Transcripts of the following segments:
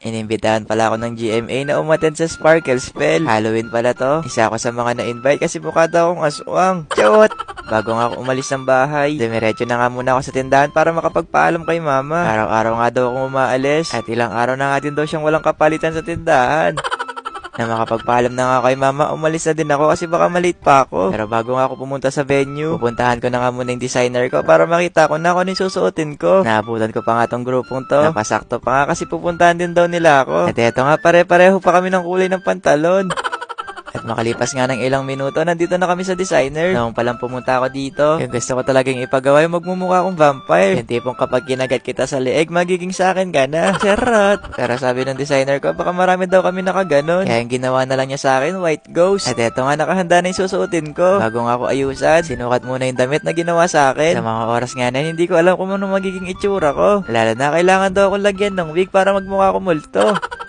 Inimbitahan pala ako ng GMA na umaten sa Sparkle Spell. Halloween pala to. Isa ako sa mga na-invite kasi mukha daw akong aswang. Chot! Bago nga ako umalis ng bahay, dumiretso na nga muna ako sa tindahan para makapagpaalam kay mama. Araw-araw nga daw akong umaalis at ilang araw na nga din daw siyang walang kapalitan sa tindahan. Na makapagpaalam na nga kay mama, umalis na din ako kasi baka malate pa ako. Pero bago nga ako pumunta sa venue, pupuntahan ko na nga muna yung designer ko para makita ko na kung ano susuotin ko. Naabutan ko pa nga tong grupong to. Napasakto pa nga kasi pupuntahan din daw nila ako. At eto nga pare-pareho pa kami ng kulay ng pantalon. At makalipas nga ng ilang minuto, nandito na kami sa designer. Noong palang pumunta ako dito, yung gusto ko talagang ipagawa yung magmumukha akong vampire. Yung tipong kapag kinagat kita sa leeg, magiging sa akin ka na. Charot! Pero sabi ng designer ko, baka marami daw kami nakaganon. Kaya yung ginawa na lang niya sa akin, white ghost. At eto nga, nakahanda na yung susuotin ko. Bago nga ako ayusan, sinukat muna yung damit na ginawa sa akin. Sa mga oras nga na, hindi ko alam kung ano magiging itsura ko. Lalo na, kailangan daw akong lagyan ng wig para magmukha ko multo.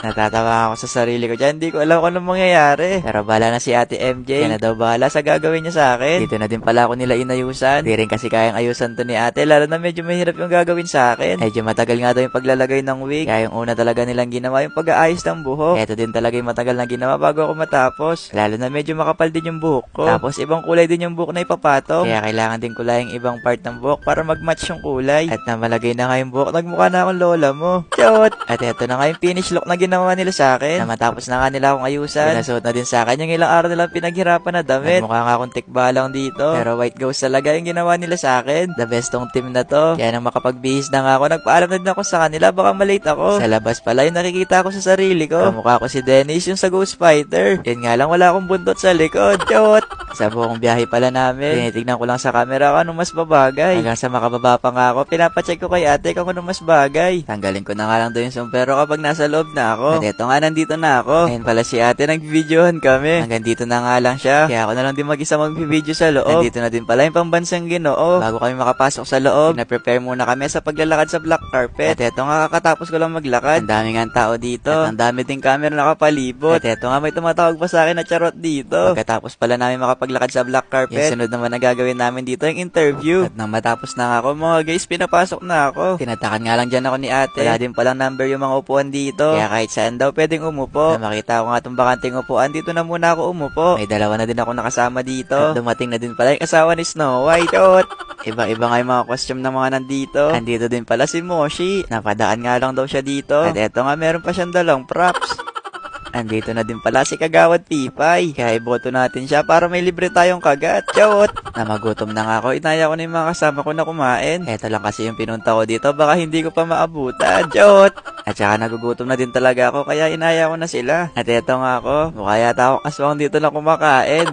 Natatawa ako sa sarili ko dyan. Hindi ko alam kung anong mangyayari. Pero bala na si ate MJ. Yan na daw bahala sa gagawin niya sa akin. Dito na din pala ako nila inayusan. Di rin kasi kayang ayusan to ni ate. Lalo na medyo mahirap yung gagawin sa akin. Medyo matagal nga daw yung paglalagay ng wig. Kaya yung una talaga nilang ginawa yung pag-aayos ng buhok. Ito din talaga yung matagal na ginawa bago ako matapos. Lalo na medyo makapal din yung buhok ko. Tapos ibang kulay din yung buhok na ipapatong. Kaya kailangan din kulay yung ibang part ng buhok para mag-match yung kulay. At na malagay na nga yung buhok, nagmukha na akong lola mo. Chot! At eto na nga yung finish look na ginawa nila sa akin. Na matapos na nga nila akong ayusan. Pinasuot na din sa akin yung ilang araw nilang pinaghirapan na damit. Mukha nga akong tikbalang dito. Pero white ghost talaga yung ginawa nila sa akin. The best tong team na to. Kaya nang makapagbihis na nga ako, nagpaalam na din ako sa kanila. Baka malate ako. Sa labas pala yung nakikita ko sa sarili ko. Kamukha ko si Dennis yung sa Ghost Fighter. Yan nga lang, wala akong buntot sa likod. Chot! Sa buong biyahe pala namin, tinitignan ko lang sa camera kung anong mas babagay. Hanggang sa makababa pa nga ako, pinapacheck ko kay ate kung anong mas bagay. Tanggalin ko na nga lang doon yung sombrero kapag nasa loob na ako. At eto nga, nandito na ako. Ngayon pala si ate, nagviddeohan kami. Hanggang dito na nga lang siya. Kaya ako na lang din mag-isa mag-video sa loob. Nandito na din pala yung pambansang ginoo. Bago kami makapasok sa loob, na-prepare muna kami sa paglalakad sa black carpet. At eto nga, kakatapos ko lang maglakad. Ang dami nga tao dito. At ang dami ding camera nakapalibot. At eto nga, may tumatawag pa sa akin na charot dito. Pagkatapos pala namin makapaglakad sa black carpet, yung sunod naman na gagawin namin dito yung interview. At nang matapos na ako, mga guys, pinapasok na ako. Tinatakan nga lang dyan ako ni ate. Wala din palang number yung mga upuan dito. Kaya kahit saan daw pwedeng umupo. Na makita ko nga itong bakanting upuan, dito na muna ako umupo. May dalawa na din ako nakasama dito. At dumating na din pala yung asawa ni Snow White. Chot! Iba-iba nga yung mga costume ng mga nandito. Andito din pala si Moshi. Napadaan nga lang daw siya dito. At eto nga, meron pa siyang dalawang props. Andito na din pala si Kagawad Pipay. Kaya iboto natin siya para may libre tayong kagat. Chot! Na magutom na nga ako. Inaya ko na yung mga kasama ko na kumain. Eto lang kasi yung pinunta ko dito. Baka hindi ko pa maabutan. Chot! At saka nagugutom na din talaga ako. Kaya inaya ko na sila. At eto nga ako. Mukha yata ako kaswang dito na kumakain.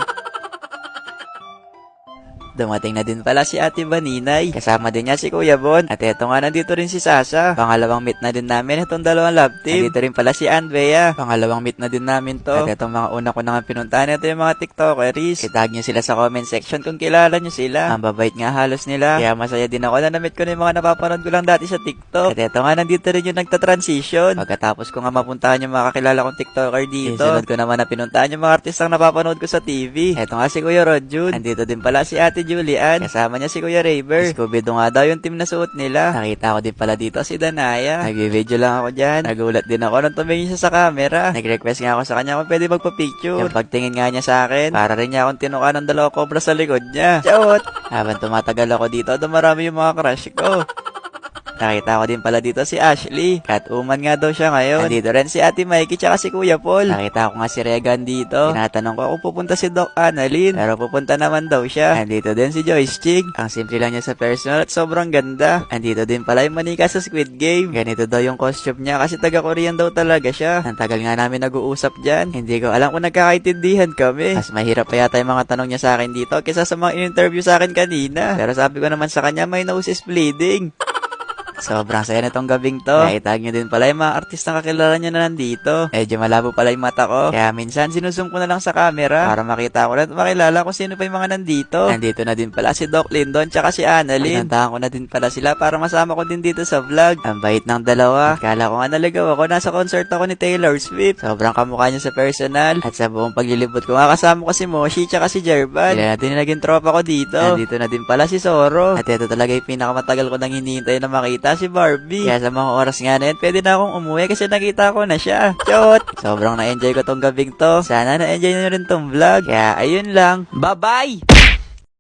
Dumating na din pala si Ate Baninay. Kasama din niya si Kuya Bon. At eto nga, nandito rin si Sasa. Pangalawang meet na din namin itong dalawang love team. Nandito rin pala si Anbea. Pangalawang meet na din namin to. At etong mga una ko nang pinuntahan, ito yung mga TikTokeries. Itag niyo sila sa comment section kung kilala niyo sila. Ang babait nga halos nila. Kaya masaya din ako na na-meet ko na yung mga napapanood ko lang dati sa TikTok. At eto nga, nandito rin yung nagta-transition. Pagkatapos ko nga mapuntahan yung mga kakilala kong TikToker dito. Sunod ko naman na pinuntahan yung mga artistang napapanood ko sa TV. Eto nga si Kuya Rodjun. Andito din pala si Ate Julian. Kasama niya si Kuya Raver. Scooby-Doo nga daw yung team na suot nila. Nakita ko din pala dito si Danaya. Nag-video lang ako dyan. Nagulat din ako nung tumingin siya sa camera. Nag-request nga ako sa kanya kung pwede magpa-picture. Yung pagtingin nga niya sa akin, para rin niya akong tinuka ng dalawa cobra sa likod niya. Chot! Habang tumatagal ako dito, dumarami yung mga crush ko. Nakita ko din pala dito si Ashley. Cat-uman nga daw siya ngayon. Nandito rin si Ate Mikey tsaka si Kuya Paul. Nakita ko nga si Regan dito. Tinatanong ko kung pupunta si Doc Annalyn. Pero pupunta naman daw siya. Nandito din si Joyce Chig. Ang simple lang niya sa personal at sobrang ganda. Nandito din pala yung manika sa Squid Game. Ganito daw yung costume niya kasi taga-Korean daw talaga siya. Ang tagal nga namin nag-uusap dyan. Hindi ko alam kung nagkakaintindihan kami. Mas mahirap pa yata yung mga tanong niya sa akin dito kaysa sa mga in-interview sa akin kanina. Pero sabi ko naman sa kanya, my nose is bleeding. Sobrang saya nitong gabing to. Nakitag nyo din pala yung mga artistang kakilala nyo na nandito. Medyo malabo pala yung mata ko. Kaya minsan sinusum ko na lang sa camera para makita ko na at makilala kung sino pa yung mga nandito. Nandito na din pala si Doc Lindon tsaka si Annalyn. Pinuntahan ko na din pala sila para masama ko din dito sa vlog. Ang bait ng dalawa. Kala ko nga naligaw ako. Nasa concert ako ni Taylor Swift. Sobrang kamukha niya sa personal. At sa buong paglilibot ko nga kasama ko si Moshi tsaka si Jervan. Sila natin naging tropa ko dito. Nandito na din pala si Soro. At ito talaga yung pinakamatagal ko nang hinihintay na makita nakita si Barbie. Kaya sa mga oras nga na yun, pwede na akong umuwi kasi nakita ko na siya. Chot! Sobrang na-enjoy ko tong gabing to. Sana na-enjoy nyo rin tong vlog. Kaya ayun lang. Bye-bye!